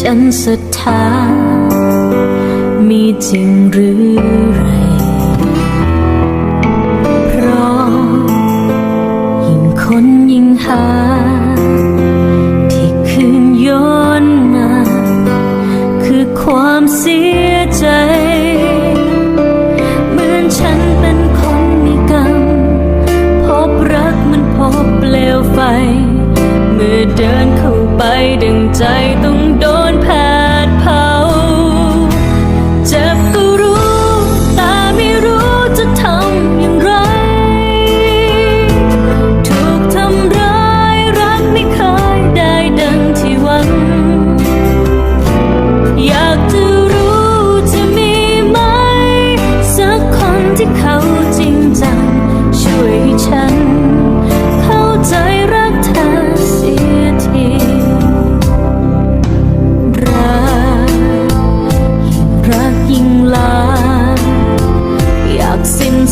ฉันศรัทธามีจริงหรือไร เพราะยิ่งคนยิ่งหา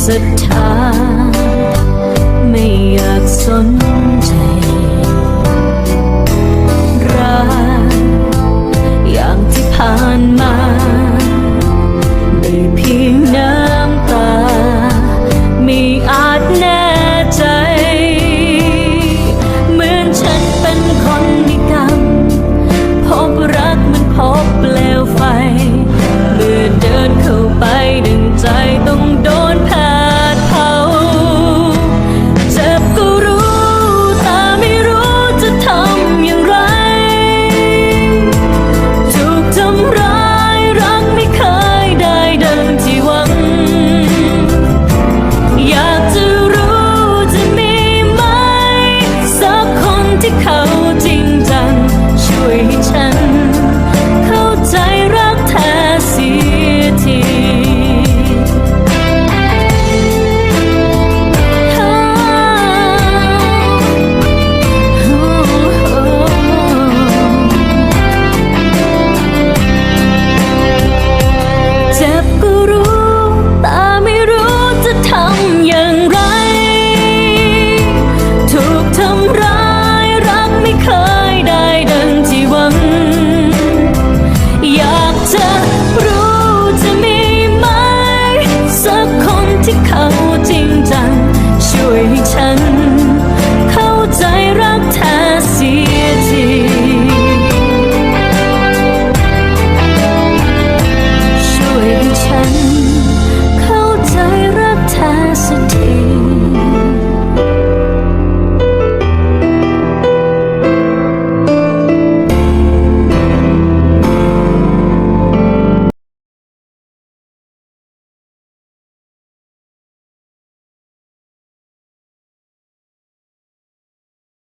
ศรัทธาไม่อยากสนำไร